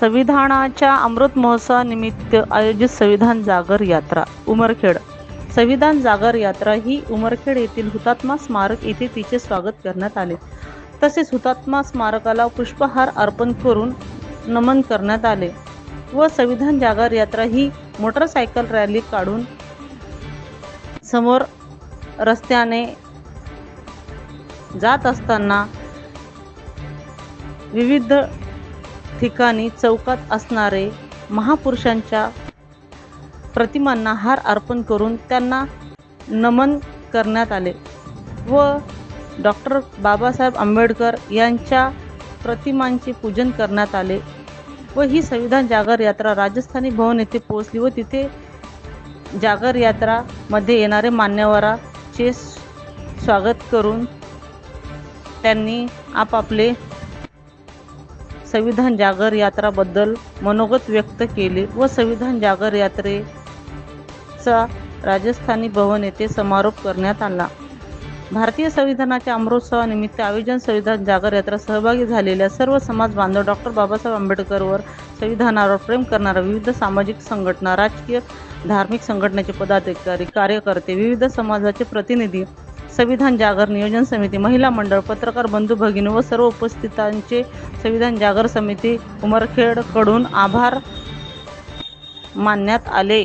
संविधानाच्या अमृत महोत्सवानिमित्त आयोजित संविधान जागर यात्रा उमरखेड. संविधान जागर यात्रा ही उमरखेड येथील हुतात्मा स्मारक येथे तिचे स्वागत करण्यात आले. तसेच हुतात्मा स्मारकाला पुष्पहार अर्पण करून नमन करण्यात आले व संविधान जागर यात्रा ही मोटरसायकल रॅली काढून समोर रस्त्याने जात असताना विविध ठिकाणी चौकात असणारे महापुरुषांच्या प्रतिमांना हार अर्पण करून त्यांना नमन करण्यात आले व डॉक्टर बाबासाहेब आंबेडकर यांच्या प्रतिमांचे पूजन करण्यात आले व ही संविधान जागर यात्रा राजस्थानी भवन येथे पोहोचली व तिथे जागर यात्रामध्ये येणारे मान्यवराचे स्वागत करून त्यांनी आपापले संविधान जागर यात्राबद्दल मनोगत व्यक्त केले व संविधान जागर यात्रेचा राजस्थानी भवन येथे समारोप करण्यात आला. भारतीय संविधानाच्या अमृतोत्सवानिमित्त आयोजन संविधान जागर यात्रा सहभागी झालेल्या सर्व समाज बांधव डॉक्टर बाबासाहेब आंबेडकरवर संविधानावर प्रेम करणाऱ्या विविध सामाजिक संघटना राजकीय धार्मिक संघटनेचे पदाधिकारी कार्यकर्ते विविध समाजाचे प्रतिनिधी संविधान जागर नियोजन समिती महिला मंडळ पत्रकार बंधू भगिनी व सर्व उपस्थितांचे संविधान जागर समिती उमरखेडकडून आभार मानण्यात आले.